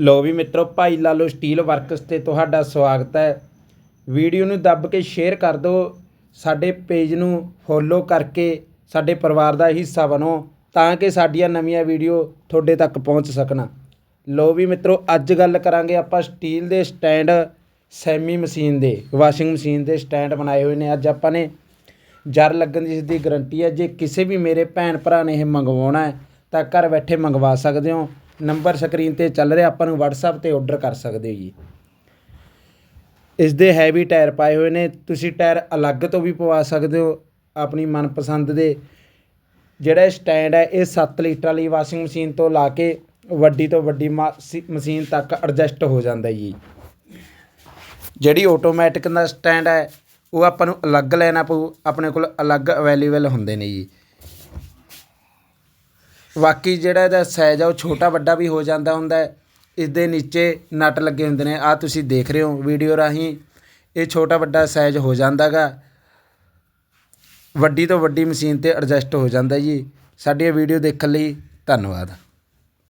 ਲੋ ਵੀ ਮਿੱਤਰੋ, ਭਾਈ ਲਾਲੋ steel works ਤੇ ਤੁਹਾਡਾ ਸਵਾਗਤ ਹੈ। ਵੀਡੀਓ ਨੂੰ ਦੱਬ ਕੇ ਸ਼ੇਅਰ ਕਰ ਦਿਓ, ਸਾਡੇ ਪੇਜ ਨੂੰ ਫੋਲੋ ਕਰਕੇ ਸਾਡੇ ਪਰਿਵਾਰ ਦਾ ਹਿੱਸਾ ਬਣੋ, ਤਾਂ ਕਿ ਸਾਡੀਆਂ ਨਵੀਆਂ ਵੀਡੀਓ ਤੁਹਾਡੇ ਤੱਕ ਪਹੁੰਚ ਸਕਣ। ਲੋ ਵੀ ਮਿੱਤਰੋ, ਅੱਜ ਗੱਲ ਕਰਾਂਗੇ ਆਪਾਂ ਸਟੀਲ ਦੇ ਸਟੈਂਡ ਸੈਮੀ ਮਸ਼ੀਨ ਦੇ, ਵਾਸ਼ਿੰਗ ਮਸ਼ੀਨ ਦੇ ਸਟੈਂਡ ਬਣਾਏ ਹੋਏ ਨੇ। ਅੱਜ ਆਪਾਂ ਨੇ ਜਰ ਲੱਗਣ ਦੀ ਇਸ ਦੀ ਗਾਰੰਟੀ ਹੈ, ਜੇ ਕਿਸੇ ਵੀ ਮੇਰੇ ਭੈਣ ਭਰਾ ਨੇ ਇਹ ਮੰਗਵਾਉਣਾ ਹੈ, ਤਾਂ ਘਰ ਬੈਠੇ ਮੰਗਵਾ ਸਕਦੇ ਹੋ। ਨੰਬਰ ਸਕਰੀਨ ਤੇ ਚੱਲ ਰਿਹਾ, ਆਪਾਂ ਨੂੰ WhatsApp ਤੇ ਆਰਡਰ ਕਰ ਸਕਦੇ ਹੋ ਜੀ। ਇਸ ਦੇ ਹੈਵੀ ਟਾਇਰ ਪਾਏ ਹੋਏ ਨੇ, ਤੁਸੀਂ ਟਾਇਰ ਅਲੱਗ ਤੋਂ ਵੀ ਪਵਾ ਸਕਦੇ ਹੋ ਆਪਣੀ ਮਨਪਸੰਦ ਦੇ। ਜਿਹੜਾ ਸਟੈਂਡ ਹੈ, ਇਹ 7 ਲੀਟਰ ਵਾਲੀ ਵਾਸ਼ਿੰਗ ਮਸ਼ੀਨ ਤੋਂ ਲਾ ਕੇ ਵੱਡੀ ਤੋਂ ਵੱਡੀ ਮਾਸੀ- ਮਸ਼ੀਨ ਤੱਕ ਐਡਜਸਟ ਹੋ ਜਾਂਦਾ ਜੀ। ਜਿਹੜੀ ਆਟੋਮੈਟਿਕ ਦਾ ਸਟੈਂਡ ਹੈ, ਉਹ ਆਪਾਂ ਨੂੰ ਅਲੱਗ ਲੈਣਾ ਪਊ, ਆਪਣੇ ਕੋਲ ਅਲੱਗ ਅਵੇਲੇਬਲ ਹੁੰਦੇ ਨੇ ਜੀ। ਬਾਕੀ ਜਿਹੜਾ ਇਹਦਾ ਸਾਈਜ਼ ਆ, ਉਹ ਛੋਟਾ ਵੱਡਾ ਵੀ ਹੋ ਜਾਂਦਾ ਹੁੰਦਾ ਇਸ ਦੇ ਨੀਚੇ ਨਟ ਲੱਗੇ ਹੁੰਦੇ ਨੇ। ਆ ਤੁਸੀਂ ਦੇਖ ਰਹੇ ਹੋ ਵੀਡੀਓ ਰਾਹੀਂ। ਇਹ ਛੋਟਾ ਵੱਡਾ ਸਾਈਜ਼ ਹੋ ਜਾਂਦਾਗਾ ਵੱਡੀ ਤੋਂ ਵੱਡੀ ਮਸ਼ੀਨ ਤੇ ਐਡਜਸਟ ਹੋ ਜਾਂਦਾ ਜੀ। ਸਾਡੀ ਵੀਡੀਓ ਦੇਖਣ ਲਈ ਧੰਨਵਾਦ।